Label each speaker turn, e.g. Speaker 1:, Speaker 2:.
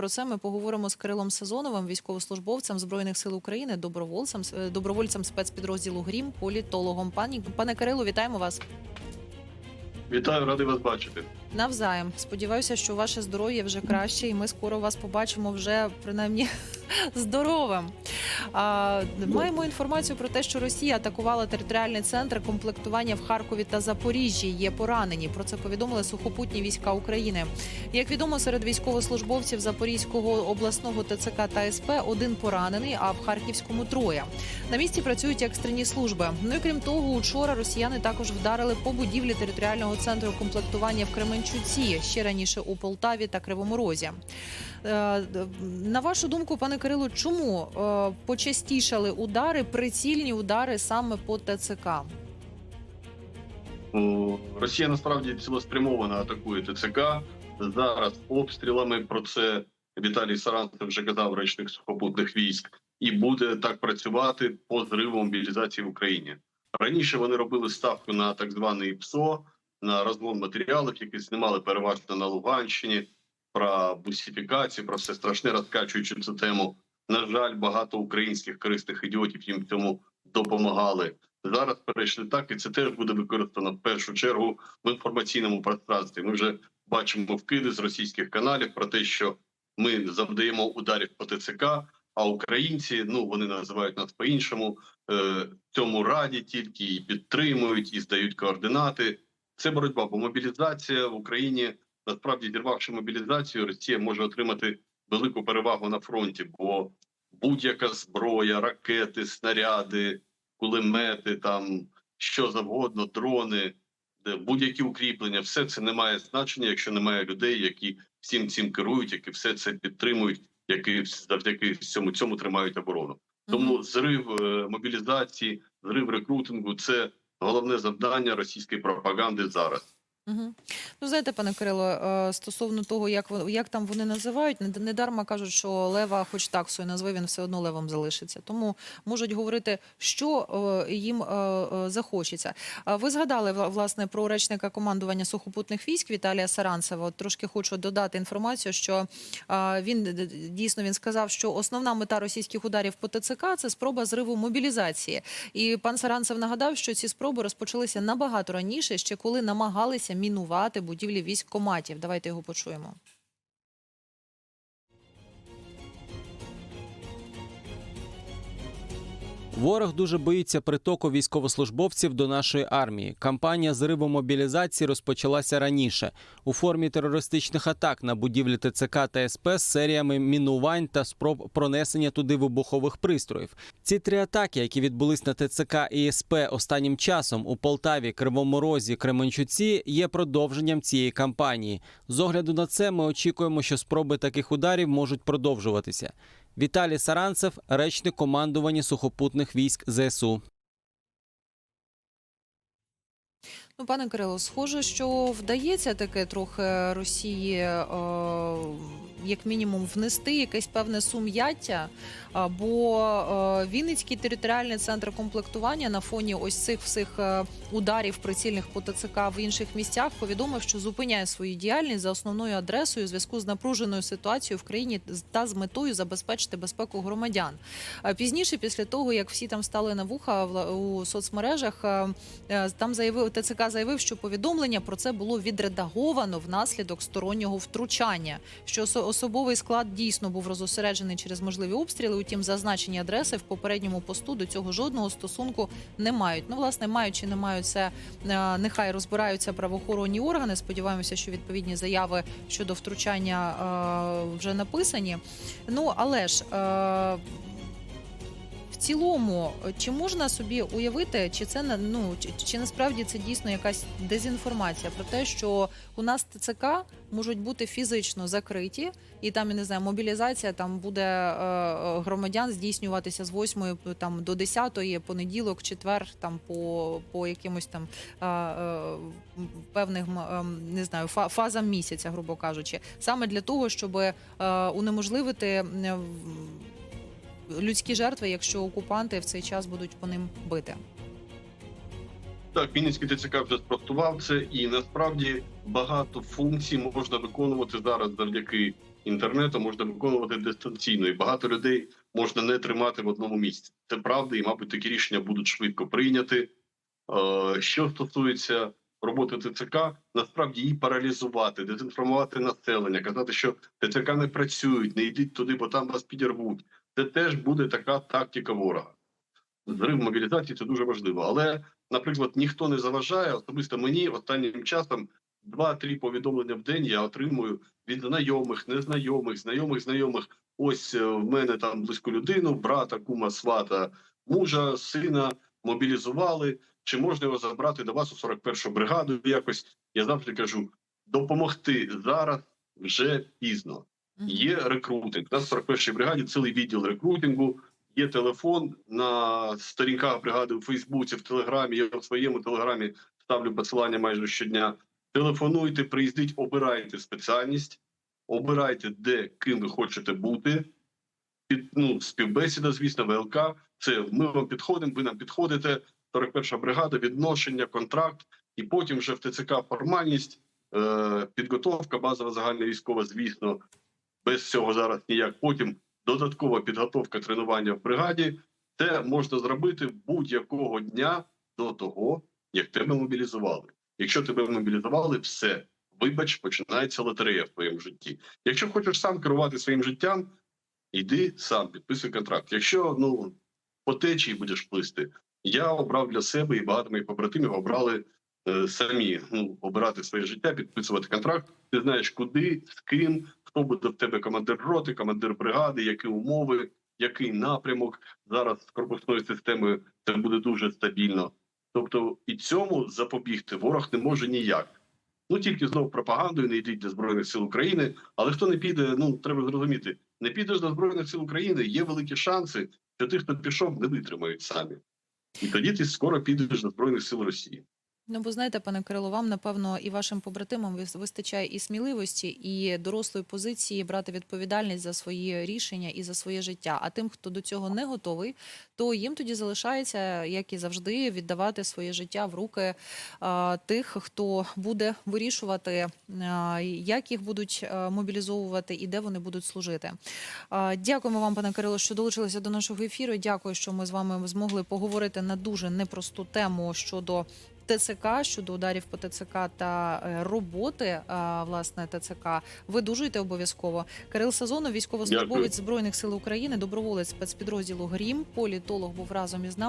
Speaker 1: Про це ми поговоримо з Кирилом Сезоновим, військовослужбовцем збройних сил України, добровольцем, е, добровольцем спецпідрозділу Грім, політологом. Пані пане Кирило, вітаємо вас.
Speaker 2: Вітаю, радий вас бачити.
Speaker 1: Навзаєм. Сподіваюся, що ваше здоров'я вже краще, і ми скоро вас побачимо вже принаймні здоровим. А, маємо інформацію про те, що Росія атакувала територіальний центр комплектування в Харкові та Запоріжжі. Є поранені. Про це повідомили сухопутні війська України. Як відомо, серед військовослужбовців Запорізького обласного ТЦК та СП один поранений, а в Харківському троє. На місці працюють екстрені служби. Ну і крім того, учора росіяни також вдарили по будівлі територіального центру комплектування в Кременчуці, ще раніше у Полтаві та Кривому Розі. Е, На вашу думку, пане Кирило, чому е, почастішали удари, прицільні удари саме по ТЦК?
Speaker 2: Росія насправді цілеспрямовано атакує ТЦК. Зараз обстрілами про це Віталій Саранцев вже казав речник сухопутних військ, і буде так працювати по зриву мобілізації в Україні. Раніше вони робили ставку на так званий ПСО, на розгон матеріалів, які знімали переважно на Луганщині, про бусифікацію, про все страшне, розкачуючи цю тему. На жаль, багато українських корисних ідіотів їм цьому допомагали. Зараз перейшли так, і це теж буде використано в першу чергу в інформаційному пространстві. Ми вже бачимо вкиди з російських каналів про те, що ми завдаємо ударів по ТЦК, а українці ну вони називають нас по-іншому. е, Цьому раді тільки і підтримують і здають координати. Це боротьба, бо мобілізація в Україні насправді зірвавши мобілізацію, Росія може отримати велику перевагу на фронті, бо будь-яка зброя, ракети, снаряди, кулемети, там що завгодно, дрони, будь-які укріплення, все це не має значення, якщо немає людей, які всім цим керують, які все це підтримують, які завдяки цьому цьому тримають оборону. Тому зрив е, мобілізації, зрив рекрутингу це головне завдання російської пропаганди зараз.
Speaker 1: Ну, знаєте, пане Кирило, е, стосовно того, як як там вони називають, не- недарма кажуть, що лева, хоч таксою назви, він все одно левом залишиться. Тому можуть говорити, що е, їм е, захочеться. Ви згадали власне про речника командування сухопутних військ Віталія Саранцева. Трошки хочу додати інформацію, що він дійсно він сказав, що основна мета російських ударів по ТЦК це спроба зриву мобілізації. І пан Саранцев нагадав, що ці спроби розпочалися набагато раніше, ще коли намагалися мінувати будівлі військкоматів. Давайте його почуємо.
Speaker 3: Ворог дуже боїться притоку військовослужбовців до нашої армії. Кампанія зриву мобілізації розпочалася раніше у формі терористичних атак на будівлі ТЦК та СП з серіями мінувань та спроб пронесення туди вибухових пристроїв. Ці три атаки, які відбулись на ТЦК і СП останнім часом у Полтаві, Кривому Розі, Кременчуці, є продовженням цієї кампанії. З огляду на це ми очікуємо, що спроби таких ударів можуть продовжуватися. Віталій Саранцев, речник командування сухопутних військ ЗСУ.
Speaker 1: Ну, пане Кирило, схоже, що вдається таке трохи Росії, е, як мінімум, внести якесь певне сум'яття. Бо е, Вінницький територіальний центр комплектування на фоні ось цих всіх е, ударів прицільних по ТЦК в інших місцях повідомив, що зупиняє свою діяльність за основною адресою у зв'язку з напруженою ситуацією в країні та з метою забезпечити безпеку громадян. Пізніше, після того як всі там стали на вуха у соцмережах, е, е, там заявив ТЦК заявив, що повідомлення про це було відредаговано внаслідок стороннього втручання. Що особовий склад дійсно був розосереджений через можливі обстріли. Утім, зазначені адреси в попередньому посту до цього жодного стосунку не мають. Ну, власне, мають чи не мають це, е, нехай розбираються правоохоронні органи. Сподіваємося, що відповідні заяви щодо втручання е, вже написані. Ну але ж. Е, цілому, чи можна собі уявити, чи це ну чи, чи насправді це дійсно якась дезінформація про те, що у нас ТЦК можуть бути фізично закриті, і там я не знаю, мобілізація там буде е, е, громадян здійснюватися з 8 там до 10, понеділок, четвер, там по, по якимось там е, е, певних м, ем, не знаю фазам місяця, грубо кажучи, саме для того, щоб е, унеможливити. Людські жертви, якщо окупанти в цей час будуть по ним бити.
Speaker 2: Так, Вінницький ТЦК вже спростував це, і насправді багато функцій можна виконувати зараз завдяки інтернету можна виконувати дистанційно, і багато людей можна не тримати в одному місці. Це правда, і мабуть такі рішення будуть швидко прийняті. Е, Що стосується роботи ТЦК, насправді її паралізувати, дезінформувати населення, казати, що ТЦК не працюють, не йдіть туди, бо там вас підірвуть. Це теж буде така тактика ворога. Зрив мобілізації це дуже важливо. Але, наприклад, ніхто не заважає. Особисто мені останнім часом два-три повідомлення в день я отримую від знайомих, незнайомих, знайомих, знайомих. Ось е, в мене там близьку людину, брата, кума, свата, мужа, сина мобілізували. Чи можна його забрати до вас у 41-ту бригаду? Якось я завжди кажу: допомогти зараз вже пізно. Є рекрутинг. У нас в 41-й бригаді цілий відділ рекрутингу. Є телефон на сторінках бригади у Фейсбуці, в Телеграмі. Я в своєму телеграмі ставлю посилання майже щодня. Телефонуйте, приїздіть, обирайте спеціальність, обирайте, де ким ви хочете бути. Під, ну, співбесіда, звісно, ВЛК. Це ми вам підходимо, ви нам підходите. 41 бригада, відношення, контракт, і потім вже в ТЦК формальність, е, підготовка, базова загальна військова, звісно, без цього зараз ніяк. Потім додаткова підготовка тренування в бригаді. Це можна зробити будь-якого дня до того, як тебе мобілізували. Якщо тебе мобілізували, все. Вибач, починається лотерея в твоєму житті. Якщо хочеш сам керувати своїм життям, йди сам, підписуй контракт. Якщо ну по течії будеш плисти, я обрав для себе і багато моїх побратимів обрали е, самі ну, обирати своє життя, підписувати контракт. Ти знаєш, куди, з ким, хто буде в тебе командир роти, командир бригади, які умови, який напрямок. Зараз з корпусною системою це буде дуже стабільно. Тобто і цьому запобігти ворог не може ніяк. Ну тільки знову пропагандою не йдіть до збройних сил України. Але хто не піде, ну треба зрозуміти, не підеш до збройних сил України. Є великі шанси, що тих, хто пішов, не витримають самі. І тоді ти скоро підеш до збройних сил Росії.
Speaker 1: Ну, бо знаєте, пане Кирило, вам напевно і вашим побратимам вистачає і сміливості, і дорослої позиції брати відповідальність за свої рішення і за своє життя. А тим, хто до цього не готовий, то їм тоді залишається, як і завжди, віддавати своє життя в руки а, тих, хто буде вирішувати, а, як їх будуть мобілізовувати і де вони будуть служити. А, Дякуємо вам, пане Кирило, що долучилися до нашого ефіру. Дякую, що ми з вами змогли поговорити на дуже непросту тему щодо. ТЦК щодо ударів по ТЦК та е, роботи е, власне ТЦК. Видужуйте обов'язково. Кирил Сазонов, військовослужбовець збройних сил України, доброволець спецпідрозділу Грім, політолог був разом із нами.